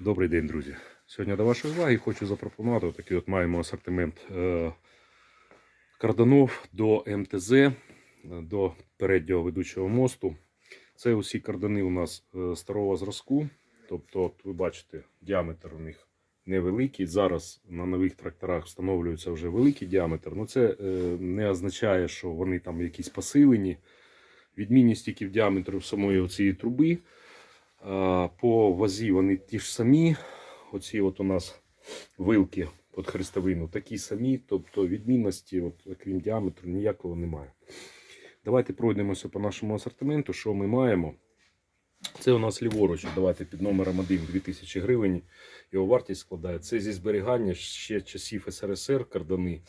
Добрий день, друзі. Сьогодні до вашої уваги хочу запропонувати такий от маємо асортимент е, карданов до МТЗ, е, до переднього ведучого мосту. Це усі кардани у нас е, старого зразку. Тобто, от ви бачите, діаметр у них невеликий. Зараз на нових тракторах встановлюється вже великий діаметр. Ну це не означає, що вони там якісь посилені. Відмінність тільки в діаметрі самої цієї труби. По вазі вони ті ж самі. Оці от у нас вилки під хрестовину такі самі, тобто відмінності, от, крім діаметру, ніякого немає. Давайте пройдемося по нашому асортименту. Що ми маємо? Це у нас ліворуч. Давайте під номером 1 2000 гривень. Його вартість складає. Це зі зберігання ще часів СРСР кардани.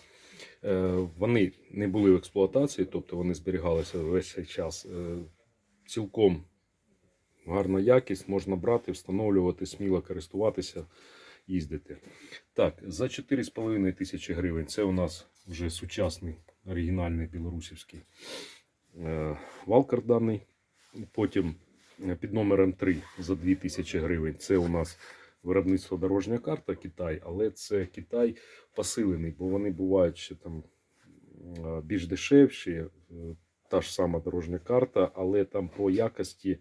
Е, Вони не були в експлуатації, тобто вони зберігалися весь цей час. Е, Цілком гарна якість, можна брати, встановлювати, сміло користуватися, їздити. Так, за 4,5 тисячі гривень це у нас вже сучасний оригінальний білорусівський е, вал карданний. Потім е, під номером 3 за 2 тисячі гривень це у нас виробництво дорожня карта Китай, але це Китай посилений, бо вони бувають ще там е, більш дешевші. Та ж сама дорожня карта, але там по якості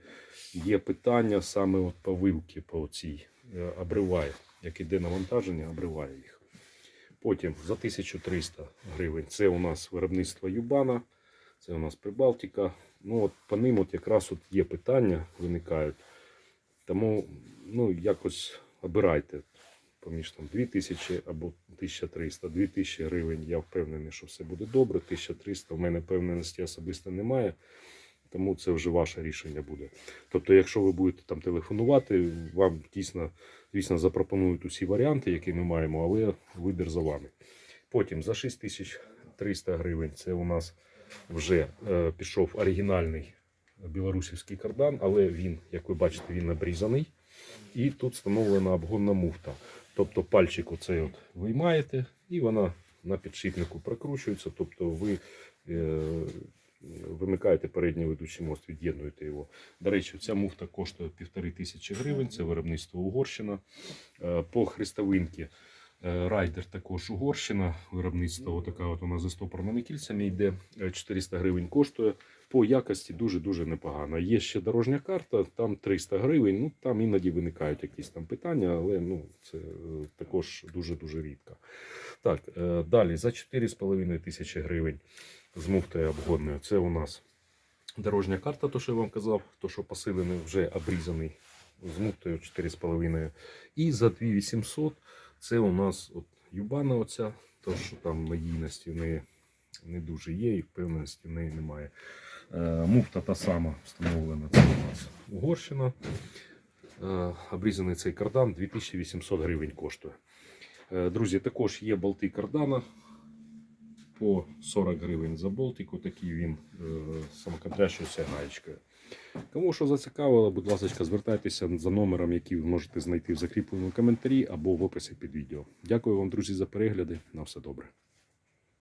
є питання саме от по вилки, по цій е, обриває. Як іде навантаження, обриває їх. Потім за 1300 гривень це у нас виробництво Юбана, це у нас Прибалтика. Ну от по ним от якраз от є питання, виникають. Тому ну, якось обирайте поміж там 2000 або 1300, 2000 гривень. Я впевнений, що все буде добре. 1300 в мене впевненості особисто немає. Тому це вже ваше рішення буде. Тобто, якщо ви будете там телефонувати, вам дійсно, звісно, запропонують усі варіанти, які ми маємо, але вибір за вами. Потім за 6300 гривень це у нас вже е, пішов оригінальний білорусівський кардан, але він, як ви бачите, він обрізаний. І тут встановлена обгонна муфта. Тобто пальчик оцей от виймаєте, і вона на підшипнику прикручується. Тобто ви е, вимикаєте передній ведучий мост, від'єднуєте його. До речі, ця муфта коштує півтори тисячі гривень, це виробництво Угорщина. Е, По хрестовинки е, райдер також Угорщина. Виробництво така от вона за стопорними кільцями йде. Е, 400 гривень коштує. По якості дуже-дуже непогано. Є ще дорожня карта, там 300 гривень. Ну там іноді виникають якісь там питання, але ну це е, також дуже-дуже рідко. Так, е, далі за 4,5 тисячі гривень з муфтою обгонною. Це у нас дорожня карта, то що я вам казав, то що посилений, вже обрізаний з муфтою 4,5. І за 2800 це у нас от юбана оця, то що там надійності в не дуже є і впевненості в неї немає. Е, Муфта та сама встановлена. Це у нас Угорщина. Е, Обрізаний цей кардан 2800 гривень коштує. Е, Друзі, також є болти кардана по 40 гривень за болтику. Такий він е, самоконтрящуюся гаєчкою. Кому що зацікавило, будь ласка, звертайтеся за номером, який ви можете знайти в закріпленому коментарі або в описі під відео. Дякую вам, друзі, за перегляди. На все добре.